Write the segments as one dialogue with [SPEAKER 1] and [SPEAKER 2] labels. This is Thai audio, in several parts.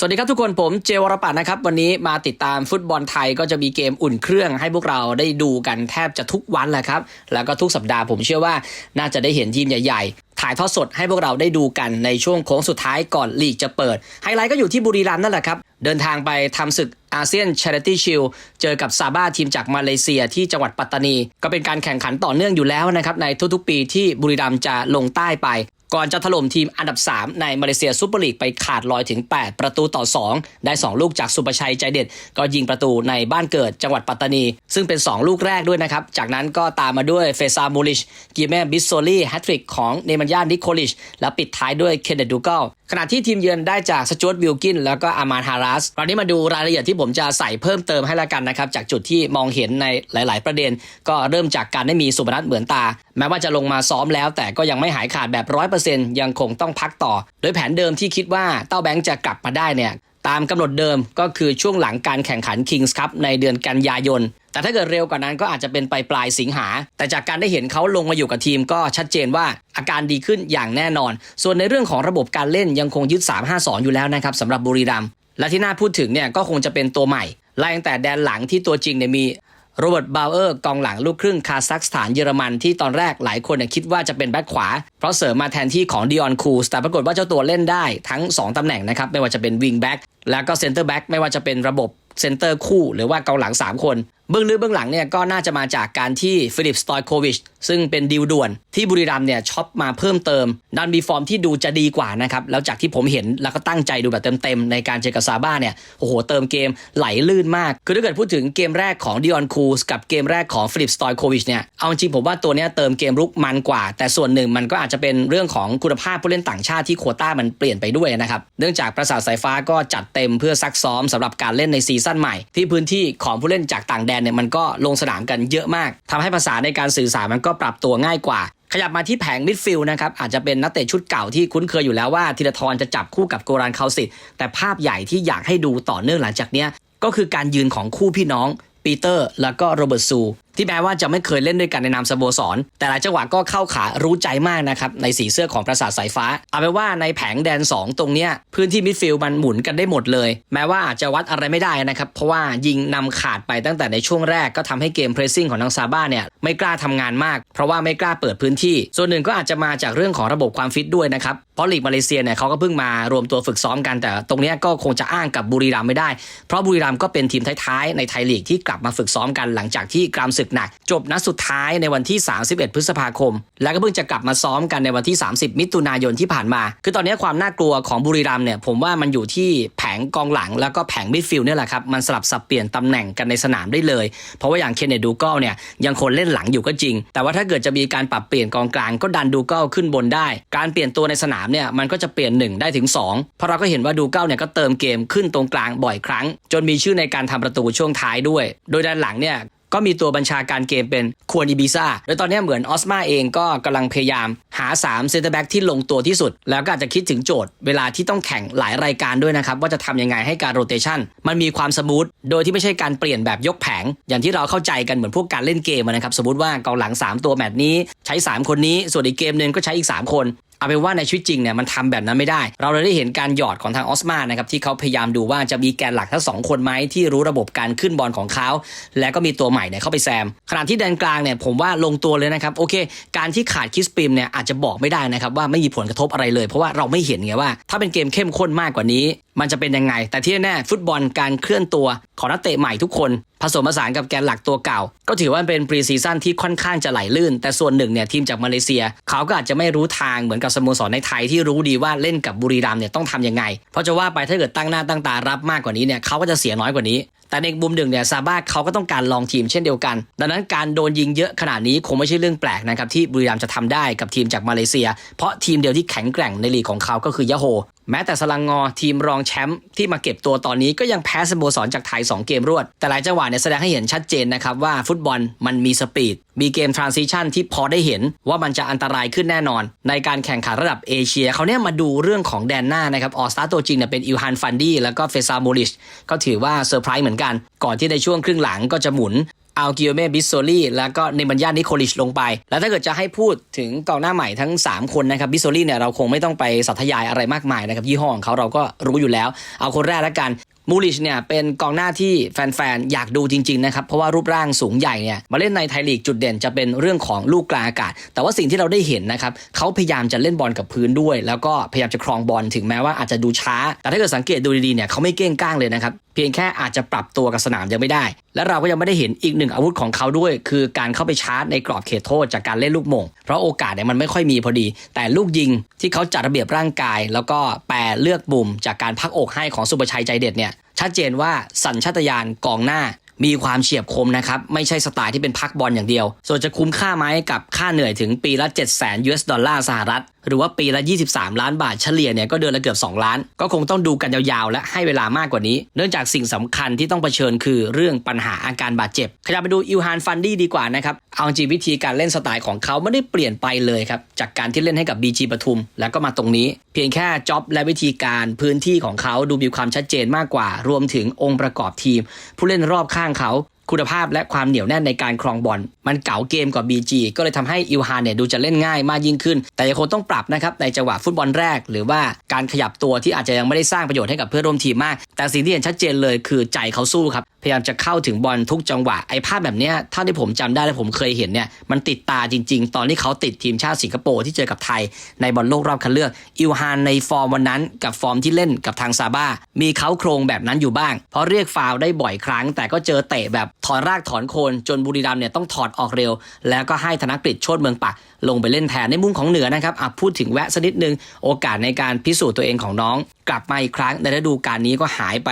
[SPEAKER 1] สวัสดีครับทุกคนผมเจวรปัตน์นะครับ วันนี้มาติดตามฟุตบอลไทยก็จะมีเกมอุ่นเครื่องให้พวกเราได้ดูกันแทบจะทุกวันแหละครับ แล้วก็ทุกสัปดาห์ผมเชื่อว่าน่าจะได้เห็นทีมใหญ่ๆ ถ่ายทอดสดให้พวกเราได้ดูกันในช่วงโค้งสุดท้ายก่อนลีกจะเปิด ไฮไลท์ก็อยู่ที่บุรีรัมย์นั่นแหละครับ เดินทางไปทำศึกอาเซียนช h ริตี้ชิลเจอกับซาบ้าทีมจากมาเลเซียที่จังหวัดปัตตานี ก็เป็นการแข่งขันต่อเนื่องอยู่แล้วนะครับในทุกๆปีที่บุรีรัมย์จะลงใต้ไป ก่อนจะถล่มทีมอันดับ 3 ในมาเลเซียซูเปอร์ลีกไปขาดลอยถึง 8 ประตูต่อ 2 ได้ 2 ลูกจากสุประชัยใจเด็ด ก็ยิงประตูในบ้านเกิดจังหวัดปัตตานี ซึ่งเป็น 2 ลูกแรกด้วยนะครับ จากนั้นก็ตามมาด้วยเฟซามูลิช กิเมบิสโซลีแฮตทริกของเนมันยานิโคลิช และปิดท้ายด้วยเคนเดดูเกล ขณะที่ทีมเยือนได้จากสจวตวิลกิน แล้วก็อามานฮารัสตอนนี้มาดูรายละเอียดที่ผมจะใส่เพิ่มเติมให้ละกันนะครับจากจุดที่มองเห็นในหลาย ๆ ประเด็น ก็เริ่มจากการได้มีสุพนัทเหมือนตา แม้ว่าจะลงมาซ้อมแล้ว แต่ก็ยังไม่หายขาดแบบร้อยเปอร์เซ็นต์ยังคงต้องพักต่อ โดยแผนเดิมที่คิดว่าเต้าแบงค์จะกลับมาได้เนี่ย ตามกำหนดเดิมก็คือช่วงหลังการแข่งขัน Kings Cup ในเดือนกันยายน แต่ถ้าเกิดเร็วกว่านั้นก็อาจจะเป็นปลายปลายสิงหา แต่จากการได้เห็นเขาลงมาอยู่กับทีมก็ชัดเจนว่าอาการดีขึ้นอย่างแน่นอน ส่วนในเรื่องของระบบการเล่นยังคงยึด 3-5-2 อยู่แล้วนะครับสำหรับบุรีรัมย์และที่น่าพูดถึงเนี่ยก็คงจะเป็นตัวใหม่ไล่ตั้งแต่แดนหลังที่ตัวจริงเนี่ยมีโรเบิร์ตบาวเออร์กองหลังลูกครึ่งคาซัคสถานเยอรมันที่ตอนแรกหลายคนเนี่ยคิดว่าจะเป็นแบ็คขวา เพราะเสริมมาแทนที่ของดิออนคูสแต่ปรากฏว่าเจ้าตัวเล่นได้ทั้ง 2 ตำแหน่งนะครับ ไม่ว่าจะเป็นวิงแบ็ก แล้วก็เซนเตอร์แบ็กไม่ว่าจะเป็นระบบเซนเตอร์คู่ หรือว่ากองหลัง 3 คน เบื้องลึกเบื้องหลังเนี่ยก็น่าจะมาจากการที่ฟิลิปสตอยโควิชซึ่งเป็นดิวด่วนที่บุรีรัมเนี่ยช็อปมาเพิ่มเติมดันมีฟอร์มที่ดูจะดีกว่านะครับ แล้วจากที่ผมเห็นแล้วก็ตั้งใจดูแบบเต็มๆ ในการเจอกับซาบ้าเนี่ยโอ้โหเติมเกมไหลลื่นมาก คือถ้าเกิดพูดถึงเกมแรกของดิออนคูสกับเกมแรกของฟิลิปสตอยโควิชเนี่ยเอาจริงผมว่าตัวเนี้ยเติมเกมรุกมันกว่า แต่ส่วนหนึ่งมันก็อาจจะเป็นเรื่องของคุณภาพผู้เล่นต่างชาติที่โคต้ามันเปลี่ยนไปด้วยนะครับเนื่องจากประสาทสายฟ้าก็จัดเต็มเพื่อซักซ้อมสำหรับการเล่นในซีซั่นใหม่ ที่พื้นที่ของผู้เล่นจากต่างแดนเนี่ยมันก็ลงสนามกันเยอะมากทำให้ภาษาในการสื่อสารมันก็ปรับตัวง่ายกว่า ขยับมาที่แผงมิดฟิลด์นะครับอาจจะเป็นนักเตะชุดเก่าที่คุ้นเคยอยู่แล้วว่าธีรทรจะจับคู่กับโกรันคาสิตแต่ภาพใหญ่ที่อยากให้ดูต่อเนื่องหลังจากเนี้ยก็คือการยืนของคู่พี่น้องปีเตอร์แล้วก็โรเบิร์ตซู ที่แม้ว่าจะไม่เคยเล่นด้วยกันในนามสโมสร แต่หลายจังหวะก็เข้าขารู้ใจมากนะครับในสีเสื้อของประสาทสายฟ้า เอาเป็นว่าในแผงแดน 2 ตรงเนี้ยพื้นที่มิดฟิลด์มันหมุนกันได้หมดเลย แม้ว่าอาจจะวัดอะไรไม่ได้นะครับเพราะว่ายิงนำขาดไปตั้งแต่ในช่วงแรกก็ทำให้เกมเพรสซิ่งของทางซาบ้าเนี่ยไม่กล้าทำงานมาก เพราะว่าไม่กล้าเปิดพื้นที่ ส่วนหนึ่งก็อาจจะมาจากเรื่องของระบบความฟิตด้วยนะครับเพราะลีกมาเลเซียเนี่ยเขาก็เพิ่งมารวมตัวฝึกซ้อมกันแต่ตรงนี้ก็คงจะอ้างกับบุรีรัมไม่ได้ เพราะบุรีรัมก็เป็นทีมท้ายๆในไทยลีกที่กลับมาฝึกซ้อมกันหลังจากที่กรามศึกหนัก จบนัดสุดท้ายในวันที่ 31 พฤษภาคม แล้วก็เพิ่งจะกลับมาซ้อมกันในวันที่ 30 มิถุนายนที่ผ่านมา คือตอนนี้ความน่ากลัวของบุรีรัมย์เนี่ยผมว่ามันอยู่ที่แผงกองหลังแล้วก็แผงมิดฟิลด์นี่แหละครับมันสลับสับเปลี่ยนตำแหน่งกันในสนามได้เลย เพราะว่าอย่างเคนเนดูเกิลเนี่ยยังคนเล่นหลังอยู่ก็จริง แต่ว่าถ้าเกิดจะมีการปรับเปลี่ยนกองกลางก็ดันดูเกิลขึ้นบนได้ การเปลี่ยนตัวในสนามเนี่ยมันก็จะเปลี่ยนหนึ่งได้ถึง 2 เพราะเราก็เห็นว่าดูเกิลเนี่ยก็เติมเกมขึ้นตรงกลางบ่อยครั้ง จนมีชื่อในการทำประตูช่วงท้ายด้วย โดยด้านหลังเนี่ย ก็มีตัวบัญชาการเกมเป็นควรอีบิซ่าโดยตอนนี้เหมือนออสมาเองก็กำลังพยายามหา3เซนเตอร์แบ็กที่ลงตัวที่สุด แล้วก็อาจจะคิดถึงโจทย์เวลาที่ต้องแข่งหลายรายการด้วยนะครับ ว่าจะทำยังไงให้การโรเตชันมันมีความสมูทโดยที่ไม่ใช่การเปลี่ยนแบบยกแผง อย่างที่เราเข้าใจกันเหมือนพวกการเล่นเกมนะครับสมมติว่ากองหลัง 3 ตัวแมตช์นี้ใช้ 3 คนนี้ส่วนอีกเกมหนึ่งก็ใช้อีก 3 คน เอาเป็นว่าในชีวิตจริงเนี่ยมันทำแบบนั้นไม่ได้ เราเลยได้เห็นการหยอดของทางออสมานะครับที่เขาพยายามดูว่าจะมีแกนหลักทั้งสองคนไหมที่รู้ระบบการขึ้นบอลของเขา และก็มีตัวใหม่เนี่ยเข้าไปแซม ขณะที่แดนกลางเนี่ยผมว่าลงตัวเลยนะครับโอเค การที่ขาดคิสปิมเนี่ยอาจจะบอกไม่ได้นะครับว่าไม่มีผลกระทบอะไรเลย เพราะว่าเราไม่เห็นไงว่า ถ้าเป็นเกมเข้มข้นมากกว่านี้ มันจะเป็นยังไง แต่ที่แน่ฟุตบอลการเคลื่อนตัวของนักเตะใหม่ทุกคนผสมผสานกับแกนหลักตัวเก่า ก็ถือว่าเป็นปรีซีซั่นที่ค่อนข้างจะไหลลื่น แต่ส่วนหนึ่งเนี่ยทีมจากมาเลเซีย เขาก็อาจจะไม่รู้ทางเหมือนกับสโมสรในไทยที่รู้ดีว่าเล่นกับบุรีรัมเนี่ยต้องทำยังไง เพราะจะว่าไปถ้าเกิดตั้งหน้าตั้งตารับมากกว่านี้เนี่ยเขาก็จะเสียน้อยกว่านี้ แต่ในมุมหนึ่งเนี่ยซาบ้าเขาก็ต้องการลองทีมเช่นเดียวกัน ดังนั้นการโดนยิงเยอะขนาดนี้คงไม่ใช่เรื่องแปลกนะครับที่บุรีรัมย์จะทำได้กับทีมจากมาเลเซีย เพราะทีมเดียวที่แข็งแกร่งในลีกของเขาก็คือยะโฮแม้แต่สลังงอทีมรองแชมป์ที่มาเก็บตัวตอนนี้ก็ยังแพ้สโมสรจากไทย 2 เกมรวด แต่หลายจังหวะเนี่ยแสดงให้เห็นชัดเจนนะครับว่าฟุตบอลมันมีสปีด มีเกมทรานซิชันที่พอได้เห็นว่ามันจะอันตรายขึ้นแน่นอน ในการแข่งขันระดับเอเชียเขาเนี่ยมาดูเรื่องของแดนหน้านะครับออสตาตัวจริงเนี่ยเป็นอิลฮันฟันดี้แล้วก็เฟซาโมลิชก็ถือว่าเซอร์ไพรส์เหมือนกัน ก่อนที่ในช่วงครึ่งหลังก็จะหมุนเอากิโอเมบิสโซลีแล้วก็ในบรรยานิโคลิชลงไป แล้วถ้าเกิดจะให้พูดถึงกองหน้าใหม่ทั้ง 3 คนนะครับบิสโซลีเนี่ยเราคงไม่ต้องไปสัทยายอะไรมากมายนะครับยี่ห้อของเขาเราก็รู้อยู่แล้ว เอาคนแรกแล้วกัน มูลิชเนี่ยเป็นกองหน้าที่แฟนๆ อยากดูจริงๆนะครับ เพราะว่ารูปร่างสูงใหญ่เนี่ยมาเล่นในไทยลีกจุดเด่นจะเป็นเรื่องของลูกกลางอากาศ แต่ว่าสิ่งที่เราได้เห็นนะครับเขาพยายามจะเล่นบอลกับพื้นด้วย แล้วก็พยายามจะครองบอลถึงแม้ว่าอาจจะดูช้า แต่ถ้าเกิดสังเกตดูดีๆเนี่ยเขาไม่เก้งก้างเลยนะครับเพียงแค่อาจจะปรับตัวกับสนามยังไม่ได้ และเราก็ยังไม่ได้เห็นอีกหนึ่งอาวุธของเขาด้วย คือการเข้าไปชาร์จในกรอบเขตโทษจากการเล่นลูกมง เพราะโอกาสเนี่ยมันไม่ค่อยมีพอดี แต่ลูกยิงที่เขาจัดระเบียบร่างกาย แล้วก็แปรเลือกบุ่มจากการพักอกให้ของสุประชัยใจเด็ดเนี่ย ชัดเจนว่าสัญชาตญาณกองหน้ามีความเฉียบคมนะครับ ไม่ใช่สไตล์ที่เป็นพักบอลอย่างเดียว ส่วนจะคุ้มค่าไหมกับค่าเหนื่อยถึงปีละ 7 0 0 0 0 US ดอลลาร์สหรัฐ หรือว่าปีละ 23 ล้านบาทเฉลี่ยเนี่ยก็เดือนละเกือบ 2 ล้าน ก็คงต้องดูกันยาวๆ และให้เวลามากกว่านี้ เนื่องจากสิ่งสำคัญที่ต้องเผชิญคือเรื่องปัญหาอาการบาดเจ็บขยับไปดูอิวฮานฟันดี้ดีกว่านะครับเอาจริงวิธีการเล่นสไตล์ของเขาไม่ได้เปลี่ยนไปเลยครับจากการที่เล่นให้กับ BG ปทุม แล้วก็มาตรงนี้ เพียงแค่จ็อบและวิธีการพื้นที่ของเขาดูมีความชัดเจนมากกว่า รวมถึงองค์ประกอบทีม ผู้เล่นรอบข้างเขา คุณภาพและความเหนียวแน่นในการครองบอลมันเก๋าเกมกว่า BG ก็เลยทำให้อิวฮานเนี่ยดูจะเล่นง่ายมากยิ่งขึ้น แต่ยังคงต้องปรับนะครับในจังหวะฟุตบอลแรก หรือว่าการขยับตัวที่อาจจะยังไม่ได้สร้างประโยชน์ให้กับเพื่อนร่วมทีมมาก แต่สิ่งที่เห็นชัดเจนเลยคือใจเขาสู้ครับพยายามจะเข้าถึงบอลทุกจังหวะไอ้ภาพแบบเนี้ยเท่าที่ผมจำได้และผมเคยเห็นเนี่ยมันติดตาจริง ๆ ตอนที่เขาติดทีมชาติสิงคโปร์ที่เจอกับไทย ในบอลโลกรอบคัดเลือกอิวฮานในฟอร์มวันนั้นกับฟอร์มที่เล่นกับทางซาบ้ามีเขาโครงแบบนั้นอยู่บ้าง เพราะเรียกฟาวได้บ่อยครั้ง แต่ก็เจอเตะแบบถอนรากถอนโคนจนบุรีรัมย์เนี่ยต้องถอดออกเร็ว แล้วก็ให้ธนกฤษโชดเมืองปัก ลงไปเล่นแทนในมุมของเหนือนะครับอะพูดถึงแวะสักนิดนึงโอกาสในการพิสูจน์ตัวเองของน้อง กลับมาอีกครั้งในฤดูกาลนี้ก็หายไป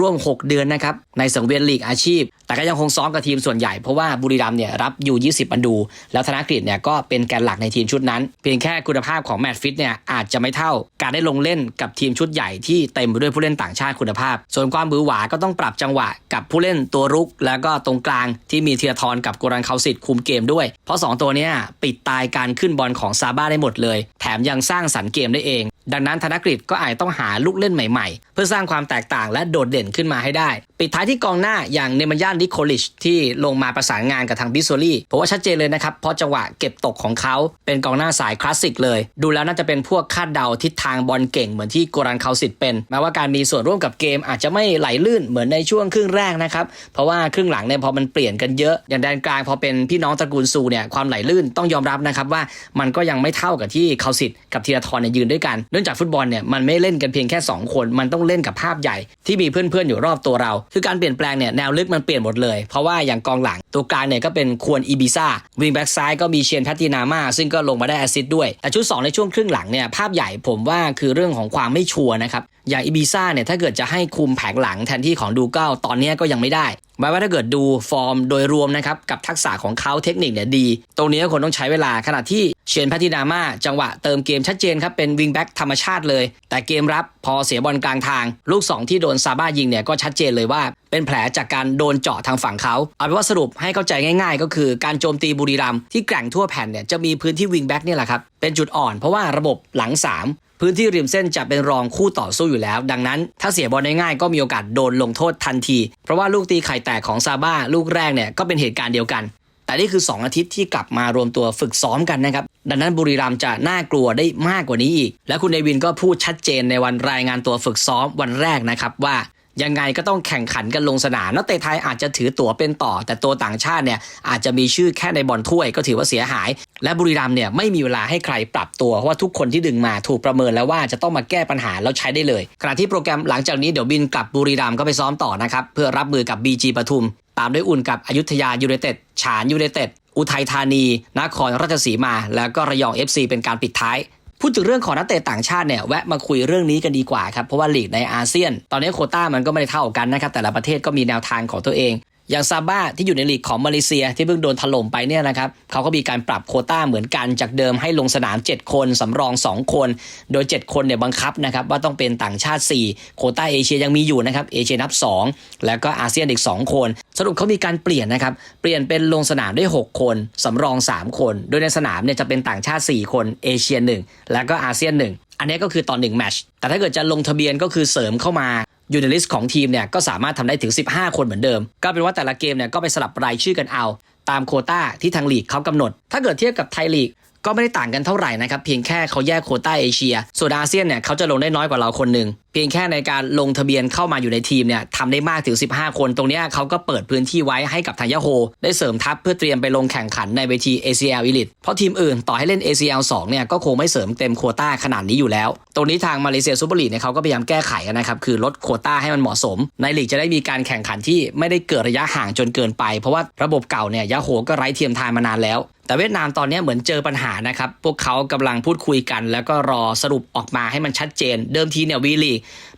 [SPEAKER 1] ร่วมๆ6เดือนนะครับในสังเวียนลีกอาชีพ แต่ก็ยังคงซ้อมกับทีมส่วนใหญ่เพราะว่าบุรีรัมย์เนี่ยรับอยู่ 20 อันดู แล้วธนกฤษเนี่ยก็เป็นแกนหลักในทีมชุดนั้น เพียงแค่คุณภาพของแมตช์ฟิตเนี่ยอาจจะไม่เท่าการได้ลงเล่นกับทีมชุดใหญ่ที่เต็มไปด้วยผู้เล่นต่างชาติคุณภาพ ส่วนความบือหวาก็ต้องปรับจังหวะกับผู้เล่นตัวรุก แล้วก็ตรงกลางที่มีเทียทรกับกุรันเขาสิทธิ์คุมเกมด้วย เพราะ 2 ตัวเนี้ยปิดตายการขึ้นบอลของซาบ้าได้หมดเลย แถมยังสร้างสรรค์เกมได้เอง ดังนั้นธนกฤษก็อาจต้องหาลูกเล่นใหม่ๆ เพื่อสร้างความแตกต่างและโดดเด่นขึ้นมาให้ได้ ปิดท้ายที่กองหน้าอย่างเนมันยานนิโคลิชที่ลงมาประสานงานกับทางบิสโซลี่ผมว่าชัดเจนเลยนะครับ เพราะจังหวะเก็บตกของเขาเป็นกองหน้าสายคลาสสิกเลย ดูแล้วน่าจะเป็นพวกคาดเดาทิศทางบอลเก่งเหมือนที่โกรันเขาสิทเป็นแม้ว่าการมีส่วนร่วมกับเกมอาจจะไม่ไหลลื่นเหมือนในช่วงครึ่งแรกนะครับเพราะว่าครึ่งหลังเนี่ยพอมันเปลี่ยนกันเยอะ อย่างแดนกลางพอเป็นพี่น้องตระกูลซูเนี่ยความไหลลื่นต้องยอมรับนะครับว่ามันก็ยังไม่เท่ากับที่เขาสิทกับธีรทรเนี่ยยืนด้วยกันเนื่องจากฟุตบอลเนี่ยมันไม่เล่นกันเพียงแค่ 2 คน มันต้องเล่นกับภาพใหญ่ที่มีเพื่อนๆอยู่รอบตัวเรา คือการเปลี่ยนแปลงเนี่ยแนวลึกมันเปลี่ยนหมดเลย เพราะว่าอย่างกองหลังตัวกลางเนี่ยก็เป็นควรอีบิซ่าวิงแบ็กซ้ายก็มีเชียนพัตินามาซึ่งก็ลงมาได้แอซิดด้วยแต่ชุด 2 ในช่วงครึ่งหลังเนี่ยภาพใหญ่ผมว่าคือเรื่องของความไม่ชัวร์นะครับ อย่างอีบิซ่าเนี่ยถ้าเกิดจะให้คุมแผงหลังแทนที่ของดูเก้าตอนนี้ก็ยังไม่ได้หมายว่าถ้าเกิดดูฟอร์มโดยรวมนะครับ กับทักษะของเขาเทคนิคเนี่ยดี ตรงนี้ก็คงต้องใช้เวลาขณะที่เชนพัทินามาจังหวะเติมเกมชัดเจนครับ เป็นวิงแบ็กธรรมชาติเลย แต่เกมรับพอเสียบอลกลางทาง ลูก 2 ที่โดนซาบ้ายิงเนี่ยก็ชัดเจนเลยว่า เป็นแผลจากการโดนเจาะทางฝั่งเขา เอาเป็นว่าสรุปให้เข้าใจง่าย ๆ ก็คือการโจมตีบุรีรัมที่แกร่งทั่วแผ่นเนี่ยจะมีพื้นที่วิงแบ็กเนี่ยแหละครับเป็นจุดอ่อนเพราะว่าระบบหลัง 3 พื้นที่ริมเส้นจะเป็นรองคู่ต่อสู้อยู่แล้ว ดังนั้น ถ้าเสียบอลได้ง่ายก็มีโอกาสโดนลงโทษทันที เพราะว่าลูกตีไข่แตกของซาบ้าลูกแรกเนี่ยก็เป็นเหตุการณ์เดียวกัน แต่นี่คือ 2 อาทิตย์ที่กลับมารวมตัวฝึกซ้อมกันนะครับดังนั้นบุรีรัมย์จะน่ากลัวได้มากกว่านี้อีก และคุณเดวินก็พูดชัดเจนในวันรายงานตัวฝึกซ้อมวันแรกนะครับว่า ยังไงก็ต้องแข่งขันกันลงสนามนักเตะไทยอาจจะถือตั๋วเป็นต่อ แต่ตัวต่างชาติเนี่ยอาจจะมีชื่อแค่ในบอลถ้วยก็ถือว่าเสียหาย และบุรีรัมย์เนี่ยไม่มีเวลาให้ใครปรับตัวเพราะว่าทุกคนที่ดึงมาถูกประเมินแล้วว่าจะต้องมาแก้ปัญหาแล้วใช้ได้เลยขณะที่โปรแกรมหลังจากนี้เดี๋ยวบินกลับบุรีรัมย์ก็ไปซ้อมต่อนะครับเพื่อรับมือกับ BG ปทุม ตามด้วยอุ่นกับอยุธยายูไนเต็ดฉานยูไนเต็ดอุทัยธานี นครราชสีมา แล้วก็ระยอง FC เป็นการปิดท้าย พูดถึงเรื่องของนักเตะต่างชาติเนี่ยแวะมาคุยเรื่องนี้กันดีกว่าครับเพราะว่าลีกในอาเซียน ตอนนี้โคต้ามันก็ไม่ได้เท่ากันนะครับแต่ละประเทศก็มีแนวทางของตัวเอง อย่างซาบ้าที่อยู่ในลีกของมาเลเซียที่เพิ่งโดนถล่มไปเนี่ยนะครับเขาก็มีการปรับโคต้าเหมือนกันจากเดิมให้ลงสนาม 7 คนสำรอง 2 คน โดย 7 คนเนี่ยบังคับนะครับว่าต้องเป็นต่างชาติ 4 โคต้าเอเชียยังมีอยู่นะครับเอเชียนับ 2 แล้วก็อาเซียนอีก 2 คน สรุปเขามีการเปลี่ยนนะครับเปลี่ยนเป็นลงสนามได้ 6 คนสำรอง 3 คน โดยในสนามเนี่ยจะเป็นต่างชาติ 4 คนเอเชีย 1 แล้วก็อาเซียน 1อันนี้ก็คือตอน1แมช แต่ถ้าเกิดจะลงทะเบียนก็คือเสริมเข้ามา อยู่ในลิสต์ของทีมเนี่ยก็สามารถทำได้ถึง 15 คนเหมือนเดิม ก็เป็นว่าแต่ละเกมเนี่ยก็ไปสลับรายชื่อกันเอา ตามโคต้าที่ทางลีกเขากำหนด ถ้าเกิดเทียบกับไทยลีก ก็ไม่ได้ต่างกันเท่าไหร่นะครับ เพียงแค่เขาแยกโคต้าเอเชีย ส่วนอาเซียนเนี่ยเขาจะลงได้น้อยกว่าเราคนหนึ่งเพียงแค่ในการลงทะเบียนเข้ามาอยู่ในทีมเนี่ยทำได้มากถึง 15 คน ตรงนี้เขาก็เปิดพื้นที่ไว้ให้กับทางยาโฮได้เสริมทัพเพื่อเตรียมไปลงแข่งขันในเวที ACL Elite เพราะทีมอื่นต่อให้เล่น ACL 2เนี่ยก็คงไม่เสริมเต็มโคต้าขนาดนี้อยู่แล้ว ตรงนี้ทางมาเลเซียซูเปอร์ลีกเนี่ยเขาก็พยายามแก้ไขนะครับคือลดโคต้าให้มันเหมาะสม ในลีกจะได้มีการแข่งขันที่ไม่ได้เกิดระยะห่างจนเกินไป เพราะว่าระบบเก่าเนี่ยยาโฮก็ไร้เทียมทานมานานแล้ว แต่เวียดนามตอนนี้เหมือนเจอปัญหานะครับ พวกเขากำลังพูดคุยกัน แล้วก็รอสรุปออกมาให้มันชัดเจน เดิมทีเนี่ยวีลี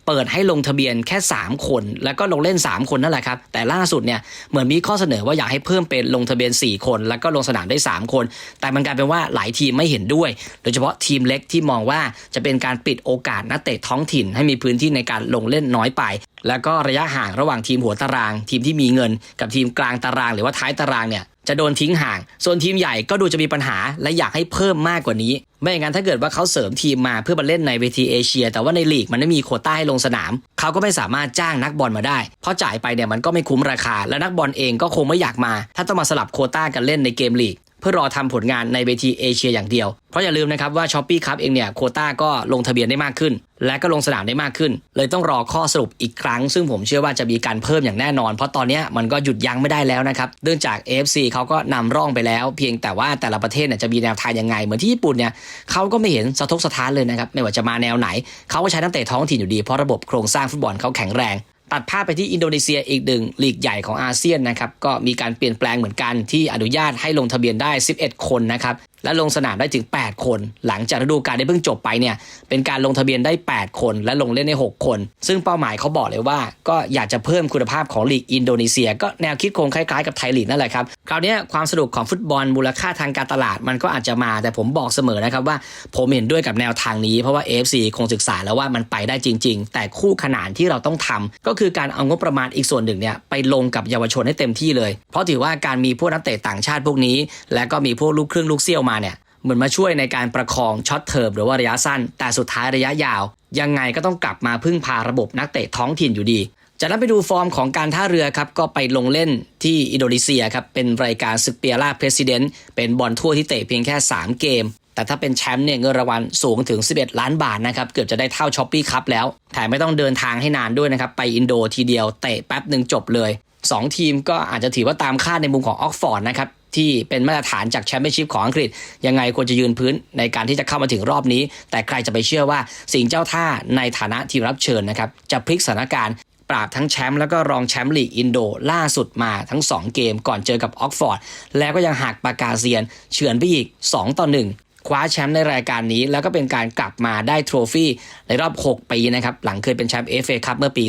[SPEAKER 1] เปิดให้ลงทะเบียนแค่ 3 คน แล้วก็ลงเล่น 3 คนนั่นแหละครับ แต่ล่าสุดเนี่ยเหมือนมีข้อเสนอว่าอยากให้เพิ่มเป็นลงทะเบียน 4 คน แล้วก็ลงสนามได้ 3 คน แต่มันกลายเป็นว่าหลายทีมไม่เห็นด้วย โดยเฉพาะทีมเล็กที่มองว่าจะเป็นการปิดโอกาสนักเตะท้องถิ่น ให้มีพื้นที่ในการลงเล่นน้อยไป แล้วก็ระยะห่างระหว่างทีมหัวตาราง ทีมที่มีเงิน กับทีมกลางตาราง หรือว่าท้ายตารางเนี่ย จะโดนทิ้งห่าง ส่วนทีมใหญ่ก็ดูจะมีปัญหาและอยากให้เพิ่มมากกว่านี้ ไม่อย่างนั้นถ้าเกิดว่าเขาเสริมทีมมาเพื่อมาเล่นในเวทีเอเชีย แต่ว่าในลีกมันไม่มีโคต้าให้ลงสนาม เขาก็ไม่สามารถจ้างนักบอลมาได้ เพราะจ่ายไปเนี่ยมันก็ไม่คุ้มราคา และนักบอลเองก็คงไม่อยากมา ถ้าต้องมาสลับโคต้ากันเล่นในเกมลีกเพื่อรอทำผลงานในเวทีเอเชียอย่างเดียว เพราะอย่าลืมนะครับว่าช้อปปี้คัพเองเนี่ยโคต้าก็ลงทะเบียนได้มากขึ้น และก็ลงสนามได้มากขึ้น เลยต้องรอข้อสรุปอีกครั้ง ซึ่งผมเชื่อว่าจะมีการเพิ่มอย่างแน่นอน เพราะตอนนี้มันก็หยุดยั้งไม่ได้แล้วนะครับเนื่องจาก AFC เขาก็นำร่องไปแล้ว เพียงแต่ว่าแต่ละประเทศเนี่ยจะมีแนวทางยังไง เหมือนที่ญี่ปุ่นเนี่ยเขาก็ไม่เห็นสะทกสะท้านเลยนะครับไม่ว่าจะมาแนวไหนเขาก็ใช้นักเตะท้องถิ่นอยู่ดีเพราะระบบโครงสร้างฟุตบอลเขาแข็งแรงตัดภาพไปที่อินโดนีเซียอีกหนึ่งลีกใหญ่ของอาเซียนนะครับก็มีการเปลี่ยนแปลงเหมือนกันที่อนุญาตให้ลงทะเบียนได้ 11 คนนะครับ และลงสนามได้ถึง 8 คน หลังจากฤดูกาลที่เพิ่งจบไปเนี่ยเป็นการลงทะเบียนได้ 8 คน และลงเล่นได้ 6 คน ซึ่งเป้าหมายเขาบอกเลยว่า ก็อยากจะเพิ่มคุณภาพของลีกอินโดนีเซีย ก็แนวคิดคงคล้ายๆกับไทยลีกนั่นแหละครับ คราวนี้ความสนุกของฟุตบอลมูลค่าทางการตลาดมันก็อาจจะมาแต่ผมบอกเสมอนะครับว่า ผมเห็นด้วยกับแนวทางนี้เพราะว่า AFC คงศึกษาแล้วว่ามันไปได้จริง ๆ แต่คู่ขนานที่เราต้องทำก็คือการเอางบประมาณอีกส่วนหนึ่งเนี่ยไปลงกับเยาวชนให้เต็มที่เลย เพราะถือว่าการมีพวกนักเตะต่างชาติพวกนี้ และก็มีพวกลูกครึ่งลูกเซี่ยวมาเนี่ยเหมือนมาช่วยในการประคองช็อตเทอมหรือว่าระยะสั้น แต่สุดท้ายระยะยาว ยังไงก็ต้องกลับมาพึ่งพาระบบนักเตะท้องถิ่นอยู่ดีจากนั้นไปดูฟอร์มของการท่าเรือครับก็ไปลงเล่นที่อินโดนีเซียครับเป็นรายการซึกเปียร่าเพรสิดเนเป็นบอลทั่วที่เตะเพียงแค่ 3 เกม แต่ถ้าเป็นแชมป์เนี่ยเงินรางวัลสูงถึง 11 ล้านบาทนะครับเกือบจะได้เท่าช้อปปี้คัพแล้วแถมไม่ต้องเดินทางให้นานด้วยนะครับไปอินโดทีเดียวเตะแป๊บหนึ่งจบเลย 2 ทีมก็อาจจะถือว่าตามคาดในมุมของออกฟอร์ดนะครับ ที่เป็นมาตรฐานจากแชมเปี้ยนชิพของอังกฤษ ยังไงควรจะยืนพื้นในการที่จะเข้ามาถึงรอบนี้ แต่ใครจะไปเชื่อว่าสิงเจ้าท่าในฐานะทีมรับเชิญนะครับจะพลิกสถานการณ์ปราบทั้งแชมป์แล้วก็รองแชมป์ลีกอินโดล่าสุดมาทั้ง 2 เกมก่อนเจอกับออกฟอร์ด แล้วก็ยังหักปากกาเซียน เฉือนไปอีก 2 ต่อ 1 คว้าแชมป์ในรายการนี้ แล้วก็เป็นการกลับมาได้โทรฟี่ในรอบ 6 ปีนะครับ หลังเคยเป็นแชมป์เอฟเอคัพเมื่อปี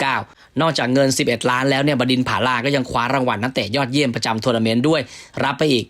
[SPEAKER 1] 2019 นอกจากเงิน 11 ล้านแล้วเนี่ยบดินผาลาก็ยังคว้ารางวัลนักเตะยอดเยี่ยมประจำทัวร์นาเมนต์ด้วย รับไปอีก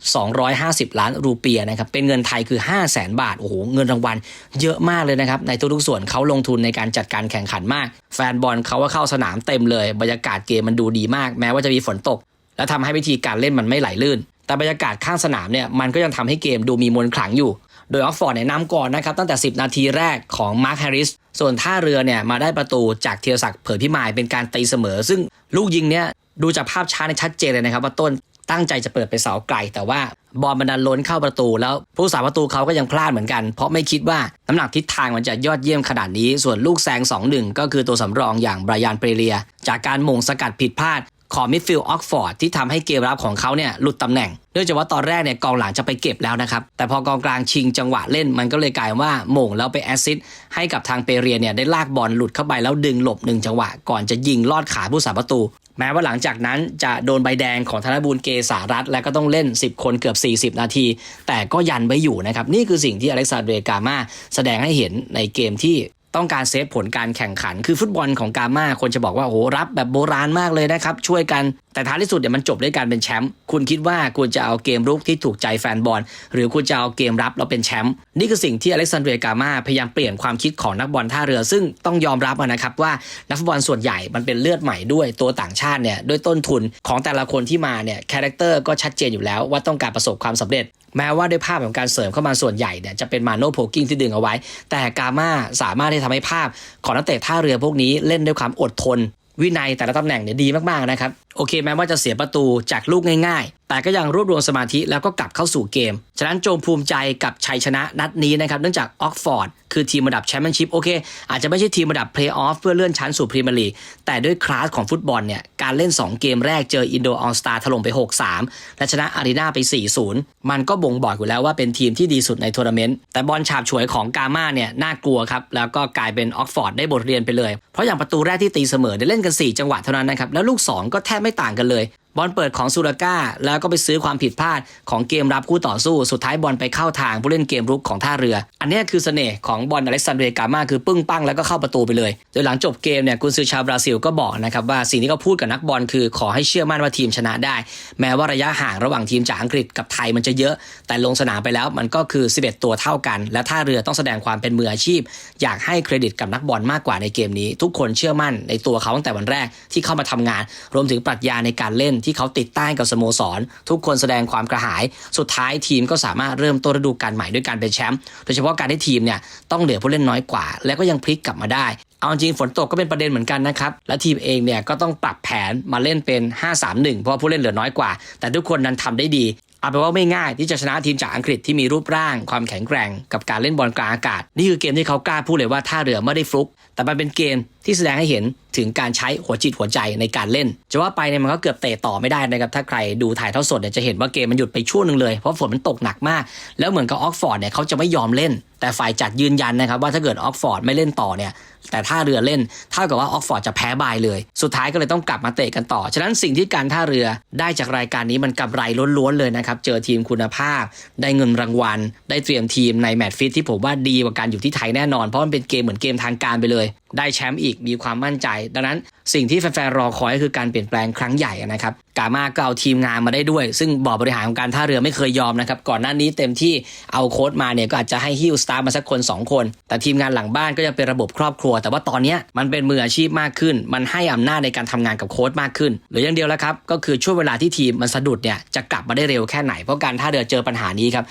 [SPEAKER 1] 250 ล้านรูเปียนะครับเป็นเงินไทยคือ 5 0 0แสนบาทโอ้โหเงินรางวัลเยอะมากเลยนะครับในทุกๆส่วนเขาลงทุนในการจัดการแข่งขันมาก แฟนบอลเขาก็เข้าสนามเต็มเลยบรรยากาศเกมมันดูดีมาก แม้ว่าจะมีฝนตก และทำให้วิธีการเล่นมันไม่ไหลลื่น แต่บรรยากาศข้างสนามเนี่ยมันก็ยังทำให้เกมดูมีมวลขลังอยู่ โดยออกฟอร์ดเนี่ยนำก่อนนะครับตั้งแต่ 10 นาทีแรกของมาร์คแฮร์ริสส่วนท่าเรือเนี่ยมาได้ประตูจากเทียรศักดิ์เผยพิมายเป็นการตีเสมอ ซึ่งลูกยิงเนี่ยดูจากภาพช้าในชัดเจนเลยนะครับว่าต้นตั้งใจจะเปิดไปเสาไกล แต่ว่าบอลมันดันล้นเข้าประตู แล้วผู้สาประตูเขาก็ยังพลาดเหมือนกัน เพราะไม่คิดว่าน้ำหนักทิศทางมันจะยอดเยี่ยมขนาดนี้ ส่วนลูกแซง2-1ก็คือตัวสำรองอย่างไบรยันเปเรีย จากการมงสกัดผิดพลาด ของมิดฟิลด์ออกฟอร์ดที่ทำให้เกมรับของเขาเนี่ยหลุดตำแหน่งเนื่องจากว่าตอนแรกเนี่ยกองหลังจะไปเก็บแล้วนะครับ แต่พอกองกลางชิงจังหวะเล่นมันก็เลยกลายว่าหม่งแล้วไปแอสซิสต์ให้กับทางเปเรียเนี่ยได้ลากบอลหลุดเข้าไปแล้วดึงหลบหนึ่งจังหวะ ก่อนจะยิงลอดขาผู้สาประตู แม้ว่าหลังจากนั้นจะโดนใบแดงของธนบูลเกษารัตและก็ต้องเล่น 10 คนเกือบ 40 นาที แต่ก็ยันไว้อยู่นะครับนี่คือสิ่งที่อเล็กซานเดรกามาแสดงให้เห็นในเกมที่ ต้องการเซฟผลการแข่งขัน คือฟุตบอลของกาม่าคนจะบอกว่าโอ้รับแบบโบราณมากเลยนะครับ ช่วยกัน แต่ท้ายที่สุดเนี่ยมันจบด้วยการเป็นแชมป์คุณคิดว่าควรจะเอาเกมรุกที่ถูกใจแฟนบอลหรือคุณจะเอาเกมรับแล้วเป็นแชมป์นี่คือสิ่งที่อเล็กซานเดรียกามาพยายามเปลี่ยนความคิดของนักบอลท่าเรือ ซึ่งต้องยอมรับนะครับว่านักฟุตบอลส่วนใหญ่มันเป็นเลือดใหม่ด้วยตัวต่างชาติเนี่ยด้วยต้นทุนของแต่ละคนที่มาเนี่ยคาแรคเตอร์ก็ชัดเจนอยู่แล้วว่าต้องการประสบความสำเร็จ แม้ว่าด้วยภาพของการเสริมเข้ามาส่วนใหญ่เนี่ยจะเป็นมาโนโพกิ้งที่ดึงเอาไว้ แต่กามาสามารถที่ทำให้ภาพของนักเตะท่าเรือพวกนี้เล่นด้วยความอดทน วินัยแต่ละตำแหน่งเนี่ยดีมากๆนะครับ โอเคแม้ว่าจะเสียประตูจากลูกง่ายแต่ก็ยังรวบรวมสมาธิแล้วก็กลับเข้าสู่เกม ฉะนั้นจงภูมิใจกับชัยชนะนัดนี้นะครับ เนื่องจากออกฟอร์ดคือทีมระดับแชมเปี้ยนชิพโอเค อาจจะไม่ใช่ทีมระดับเพลย์ออฟเพื่อเลื่อนชั้นสู่พรีเมียร์ลีก แต่ด้วยคลาสของฟุตบอลเนี่ย การเล่น 2 เกมแรกเจออินโดออลสตาร์ถล่มไป 6-3 และชนะอารีนาไป 4-0 มันก็บ่งบอกอยู่แล้วว่าเป็นทีมที่ดีสุดในทัวร์นาเมนต์ แต่บอลฉาบฉวยของกาม่าเนี่ยน่ากลัวครับ แล้วก็กลายเป็นออกฟอร์ดได้บทเรียนไปเลย เพราะอย่างประตูแรกที่ตีเสมอได้เล่นกัน 4 จังหวะเท่านั้นนะครับ แล้วลูก 2 ก็แทบไม่ต่างกันเลย บอลเปิดของซูราก้า แล้วก็ไปซื้อความผิดพลาดของเกมรับคู่ต่อสู้สุดท้ายบอลไปเข้าทางผู้เล่นเกมรุกของท่าเรือ อันนี้คือเสน่ห์ของบอลอเล็กซานเดรกามาคือปึ้งปั้งแล้วก็เข้าประตูไปเลย โดยหลังจบเกมเนี่ยกุนซือชาวบราซิลก็บอกนะครับว่าสิ่งที่เขาพูดกับนักบอลคือขอให้เชื่อมั่นว่าทีมชนะได้ แม้ว่าระยะห่างระหว่างทีมจากอังกฤษกับไทยมันจะเยอะ แต่ลงสนามไปแล้วมันก็คือ 11 ตัวเท่ากัน และท่าเรือต้องแสดงความเป็นมืออาชีพ อยากให้เครดิตกับนักบอลมากกว่าในเกมนี้ ทุกคนเชื่อมั่นในตัวเขาตั้งแต่วันแรกที่เข้ามาทำงาน รวมถึงปรัชญาในการเล่นที่เขาติดตั้งกับสโมสร ทุกคนแสดงความกระหาย สุดท้ายทีมก็สามารถเริ่มต้นฤดูกาลใหม่ด้วยการเป็นแชมป์โดยเฉพาะการที่ทีมเนี่ยต้องเหลือผู้เล่นน้อยกว่า แล้วก็ยังพลิกกลับมาได้ เอาจริงฝนตกก็เป็นประเด็นเหมือนกันนะครับ และทีมเองเนี่ยก็ต้องปรับแผนมาเล่นเป็น 5-3-1 เพราะผู้เล่นเหลือน้อยกว่า แต่ทุกคนนั้นทำได้ดี เอาเป็นว่าไม่ง่ายที่จะชนะทีมจากอังกฤษที่มีรูปร่างความแข็งแกร่งกับการเล่นบอลกลางอากาศ นี่คือเกมที่เขากล้าพูดเลยว่าท่าเรือไม่ได้ฟลุก แต่มันเป็นเกมที่แสดงให้เห็นถึงการใช้หัวจิตหัวใจในการเล่น จะว่าไปเนี่ยมันก็เกือบเตะต่อไม่ได้นะครับ ถ้าใครดูถ่ายเท่าสดเนี่ยจะเห็นว่าเกมมันหยุดไปช่วงหนึ่งเลย เพราะฝนมันตกหนักมาก แล้วเหมือนกับออกฟอร์ดเนี่ยเขาจะไม่ยอมเล่น แต่ฝ่ายจัดยืนยันนะครับว่าถ้าเกิดออกฟอร์ดไม่เล่นต่อเนี่ยแต่ถ้าเรือเล่นเท่ากับว่าออกฟอร์ดจะแพ้บายเลย สุดท้ายก็เลยต้องกลับมาเตะกันต่อ ฉะนั้นสิ่งที่การท่าเรือได้จากรายการนี้มันกำไรล้วนๆเลยนะครับ เจอทีมคุณภาพ ได้เงินรางวัล ได้เตรียมทีมในแมตช์ฟิตที่ผมว่าดีกว่าการอยู่ที่ไทยแน่นอน เพราะมันเป็นเกมเหมือนเกมทางการไปเลย ได้แชมป์อีกมีความมั่นใจ ดังนั้นสิ่งที่แฟนๆรอคอยก็คือการเปลี่ยนแปลงครั้งใหญ่นะครับกามาก็เอาทีมงานมาได้ด้วย ซึ่งบอร์ดบริหารของการท่าเรือไม่เคยยอมนะครับก่อนหน้านี้เต็มที่เอาโค้ชมาเนี่ยก็อาจจะให้ฮิวสตาร์มาสักคน 2 คน แต่ทีมงานหลังบ้านก็ยังเป็นระบบครอบครัว แต่ว่าตอนนี้มันเป็นมืออาชีพมากขึ้น มันให้อำนาจในการทำงานกับโค้ชมากขึ้น หรืออย่างเดียวแล้วครับก็คือช่วงเวลาที่ทีมมันสะดุดเนี่ยจะกลับมาได้เร็วแค่ไหนเพราะการท่าเรือเจอปัญหานี้ครับ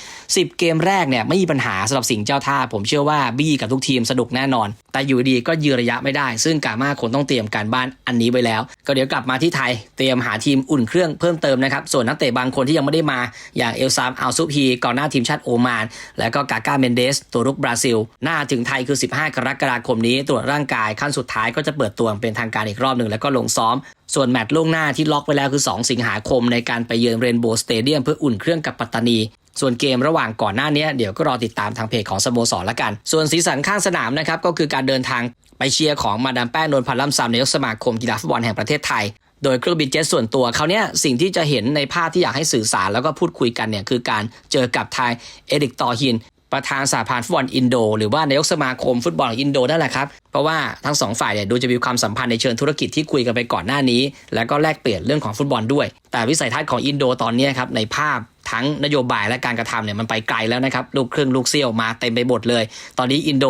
[SPEAKER 1] 10 เกมแรกเนี่ยไม่มีปัญหาสำหรับสิงห์เจ้าท่า ผมเชื่อว่าบี้กับทุกทีมสนุกแน่นอน แต่อยู่ดีก็ยืนระยะไม่ได้ ซึ่งกามาคงต้องเตรียมการบ้านอันนี้ไว้แล้ว ก็เดี๋ยวกลับมาที่ไทยเตรียมหาทีมอุ่นเครื่องเพิ่มเติมนะครับ ส่วนนักเตะบางคนที่ยังไม่ได้มาอย่างเอลซามอัลซุพีก่องหน้าทีมชาติโอมาน แล้วก็กาก้าเมนเดส ตัวรุกบราซิล หน้าถึงไทยคือ 15 กรกฎาคมนี้ตรวจร่างกายขั้นสุดท้ายก็จะเปิดตัวเป็นทางการอีกรอบหนึ่งแล้วก็ลงซ้อมส่วนแมตช์ล่วงหน้าที่ล็อกไปแล้วคือ 2 สิงหาคมในการไปเยือนเรนโบว์สเตเดียมเพื่ออุ่นเครื่องกับปัตตานี ส่วนเกมระหว่างก่อนหน้านี้เดี๋ยวก็รอติดตามทางเพจของสโมสรละกัน ส่วนสีสันข้างสนามนะครับก็คือการเดินทาง เชียร์ของมาดามแป้งนวลพันธ์ล่ำซำนายกสมาคมกีฬาฟุตบอลแห่งประเทศไทย โดยเครื่องบินเจ็ตส่วนตัวเขาวเนี้ยสิ่งที่จะเห็นในภาพที่อยากให้สื่อสารแล้วก็พูดคุยกันเนี่ยคือการเจอกับทายเอริกตอฮินประธานสหพันธ์ฟุตบอลอินโด หรือว่านายกสมาคมฟุตบอลอินโดนั่นแหละครับ เพราะว่าทั้งสองฝ่ายเนี่ยดูจะมีความสัมพันธ์ในเชิงธุรกิจที่คุยกันไปก่อนหน้านี้ แล้วก็แลกเปลี่ยนเรื่องของฟุตบอลด้วย แต่วิสัยทัศน์ของอินโดตอนนี้ครับในภาพ ทั้งนโยบายและการกระทำเนี่ยมันไปไกลแล้วนะครับลูกครึ่งลูกเซี่ยวมาเต็มไปหมดเลย ตอนนี้อินโด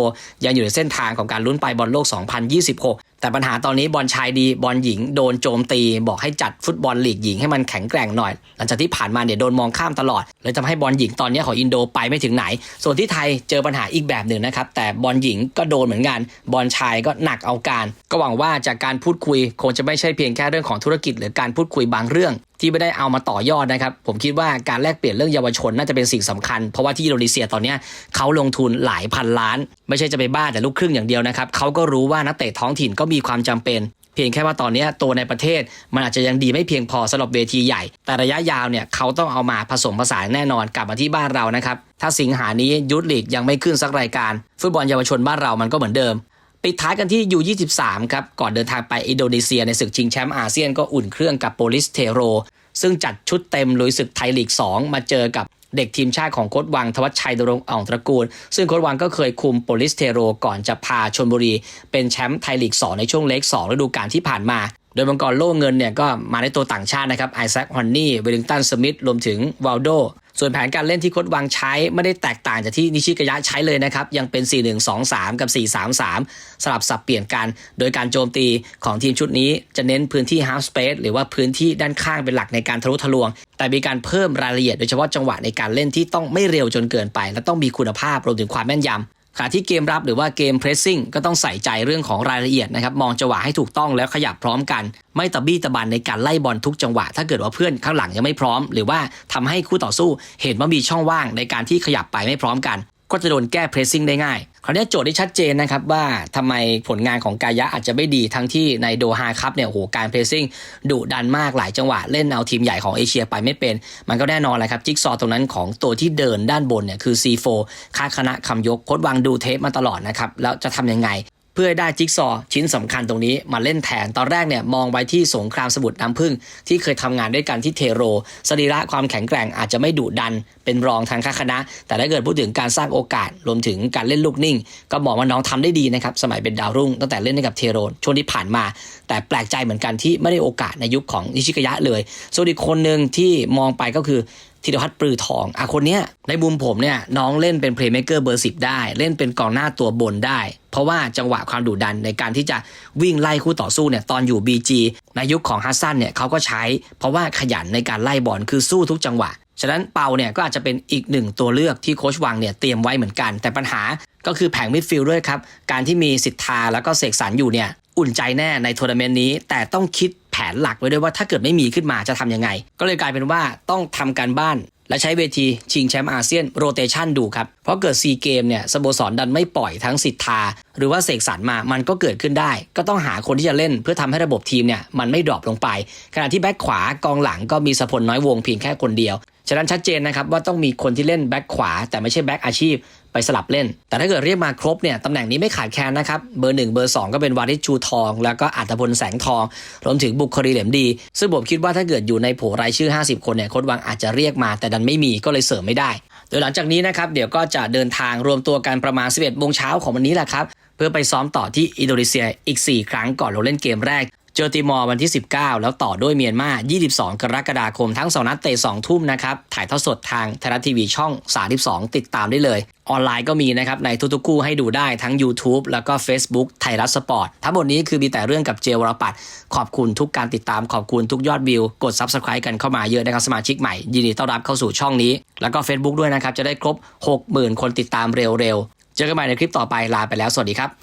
[SPEAKER 1] ยังอยู่ในเส้นทางของการลุ้นไปบอลโลก 2026 แต่ปัญหาตอนนี้บอลชายดีบอลหญิงโดนโจมตี บอกให้จัดฟุตบอลลีกหญิงให้มันแข็งแกร่งหน่อย หลังจากที่ผ่านมาเนี่ยโดนมองข้ามตลอดเลยทำให้บอลหญิงตอนนี้ของอินโดไปไม่ถึงไหน ส่วนที่ไทยเจอปัญหาอีกแบบหนึ่งนะครับ แต่บอลหญิงก็โดนเหมือนกัน บอลชายก็หนักเอาการ ก็หวังว่าจากการพูดคุยคงจะไม่ใช่เพียงแค่เรื่องของธุรกิจ หรือการพูดคุยบางเรื่องที่ไม่ได้เอามาต่อยอดนะครับ ผมคิดว่าการแลกเปลี่ยนเรื่องเยาวชนน่าจะเป็นสิ่งสำคัญ เพราะว่าที่อินโดนีเซียตอนนี้เขาลงทุนหลายพันล้าน ไม่ใช่จะไปบ้าแต่ลูกครึ่งอย่างเดียวนะครับเขาก็รู้ว่านักเตะท้องถิ่นก็มีความจำเป็น เพียงแค่ว่าตอนนี้ตัวในประเทศมันอาจจะยังดีไม่เพียงพอสำหรับเวทีใหญ่ แต่ระยะยาวเนี่ยเขาต้องเอามาผสมผสานแน่นอนกลับมาที่บ้านเรานะครับถ้าสิงหานี้ยุทธลีกยังไม่ขึ้นสักรายการ ฟุตบอลเยาวชนบ้านเรามันก็เหมือนเดิมปิดท้ายกันที่ U23 ครับก่อนเดินทางไปอินโดนีเซียในศึกชิงแชมป์อาเซียนก็อุ่นเครื่องกับโปลิสเทโรซึ่งจัดชุดเต็มลุยศึกไทยลีก 2 มาเจอกับ เด็กทีมชาติของโค้ดวังทวัชชัยดรงอ่องตระกูล ซึ่งโค้ดวังก็เคยคุมโปลิสเทโรก่อนจะพาชนบุรี เป็นแชมป์ไทยลีก 2 ในช่วงเล็ก2ฤดูกาลที่ผ่านมา โดยมังกรโล่เงินเนี่ยก็มาในตัวต่างชาตินะครับไอแซคฮอนนี่เวลิงตันสมิธรวมถึงวาลโด ส่วนแผนการเล่นที่โค้ดวางใช้ไม่ได้แตกต่างจากที่นิชิกยะใช้เลยนะครับ ยังเป็น 4-1-2-3 กับ 4-3-3 สลับสับเปลี่ยนกัน โดยการโจมตีของทีมชุดนี้จะเน้นพื้นที่ half space หรือว่าพื้นที่ด้านข้างเป็นหลักในการทะลุทะลวง แต่มีการเพิ่มรายละเอียดโดยเฉพาะจังหวะในการเล่นที่ต้องไม่เร็วจนเกินไป และต้องมีคุณภาพรวมถึงความแม่นยำ ขณะที่เกมรับหรือว่าเกมเพรสซิ่งก็ต้องใส่ใจเรื่องของรายละเอียดนะครับมองจังหวะให้ถูกต้องแล้วขยับพร้อมกัน ไม่ตะบี้ตะบันในการไล่บอลทุกจังหวะ ถ้าเกิดว่าเพื่อนข้างหลังยังไม่พร้อม หรือว่าทำให้คู่ต่อสู้เห็นว่ามีช่องว่างในการที่ขยับไปไม่พร้อมกัน ก็จะโดนแก้เพรสซิ่งได้ง่าย คราวนี้โจทย์ได้ชัดเจนนะครับว่าทำไมผลงานของกายะอาจจะไม่ดีทั้งที่ในโดฮาคัพเนี่ยโอ้โหการเพรสซิ่งดุดันมากหลายจังหวะเล่นเอาทีมใหญ่ของเอเชียไปไม่เป็น มันก็แน่นอนแหละครับจิ๊กซอตรงนั้นของตัวที่เดินด้านบนเนี่ยคือ C4 ค่าคณะคำยกโคดวางดูเทปมาตลอดนะครับแล้วจะทำยังไง เพื่อให้ได้จิ๊กซอว์ชิ้นสำคัญตรงนี้มาเล่นแทนตอนแรกเนี่ยมองไว้ที่สงครามสมุทรน้ำพึ่ง ที่เคยทำงานด้วยกันที่เทโร สรีระความแข็งแกร่งอาจจะไม่ดุดัน เป็นรองทางค่าคณะ แต่ถ้าเกิดพูดถึงการสร้างโอกาสรวมถึงการเล่นลูกนิ่ง ก็มองว่าน้องทำได้ดีนะครับ สมัยเป็นดาวรุ่งตั้งแต่เล่นให้กับเทโรช่วงที่ผ่านมา แต่แปลกใจเหมือนกันที่ไม่ได้โอกาสในยุคของนิชิกยะเลยส่วนอีกคนหนึ่งที่มองไปก็คือ ธีรพัฒน์ปรือทองอะคนเนี้ยในมุมผมเนี่ยน้องเล่นเป็นเพลย์เมเกอร์เบอร์สิบได้ เล่นเป็นกองหน้าตัวบนได้ เพราะว่าจังหวะความดุดันในการที่จะวิ่งไล่คู่ต่อสู้เนี่ยตอนอยู่ BG ในยุคของฮัสซันเนี่ยเขาก็ใช้ เพราะว่าขยันในการไล่บอลคือสู้ทุกจังหวะ ฉะนั้นเปาเนี่ยก็อาจจะเป็นอีกหนึ่งตัวเลือกที่โค้ชวังเนี่ยเตรียมไว้เหมือนกัน แต่ปัญหาก็คือแผงมิดฟิลด์ด้วยครับการที่มีสิทธาแล้วก็เสกสรรอยู่เนี่ย อุ่นใจแน่ในทัวร์นาเมนต์นี้ แต่ต้องคิดแผนหลักไว้ด้วยว่าถ้าเกิดไม่มีขึ้นมาจะทำยังไง ก็เลยกลายเป็นว่าต้องทำการบ้าน และใช้เวทีชิงแชมป์อาเซียนโรเตชันดูครับ เพราะเกิดซีเกมเนี่ยสโมสรดันไม่ปล่อยทั้งสิทธา หรือว่าเสกสรรมามันก็เกิดขึ้นได้ ก็ต้องหาคนที่จะเล่นเพื่อทำให้ระบบทีมเนี่ยมันไม่ดรอปลงไป ขณะที่แบ็คขวากองหลังก็มีสพลน้อยวงเพียงแค่คนเดียว ฉะนั้นชัดเจนนะครับว่าต้องมีคนที่เล่นแบ็คขวา แต่ไม่ใช่แบ็คอาชีพไปสลับเล่น แต่ถ้าเกิดเรียกมาครบเนี่ยตำแหน่งนี้ไม่ขาดแคลนนะครับ เบอร์หนึ่งเบอร์สองก็เป็นวาริชชูทอง แล้วก็อัตพลแสงทอง รวมถึงบุคลีเหลยมดี ซึ่งผมคิดว่าถ้าเกิดอยู่ในโผรายชื่อ 50 คนเนี่ยโค้ดวังอาจจะเรียกมา แต่ดันไม่มีก็เลยเสริมไม่ได้ โดยหลังจากนี้นะครับเดี๋ยวก็จะเดินทางรวมตัวกันประมาณ 11โมงเช้าของวันนี้แหละครับเพื่อไปซ้อมต่อที่อินโดนีเซียอีก 4 ครั้งก่อนลงเล่นเกมแรก เจอติมอร์วันที่ 19 แล้วต่อด้วยเมียนมา 22 กรกฎาคมทั้ง2นัดเตะ2ทุ่มนะครับ ถ่ายทอดสดทางไทยรัฐทีวีช่อง 32 ติดตามได้เลย ออนไลน์ก็มีนะครับ ในทุกๆคู่ให้ดูได้ทั้ง YouTube แล้วก็ Facebook ไทยรัฐสปอร์ต ทั้งหมดนี้คือมีแต่เรื่องกับเจวรปัตขอบคุณทุกการติดตามขอบคุณทุกยอดวิว กด Subscribe กันเข้ามาเยอะนะครับสมาชิกใหม่ยินดีต้อนรับเข้าสู่ช่องนี้ แล้วก็ Facebook ด้วยนะครับจะได้ครบ 60,000 คนติดตามเร็วๆเจอกันใหม่ในคลิปต่อไปลาไปแล้วสวัสดีครับ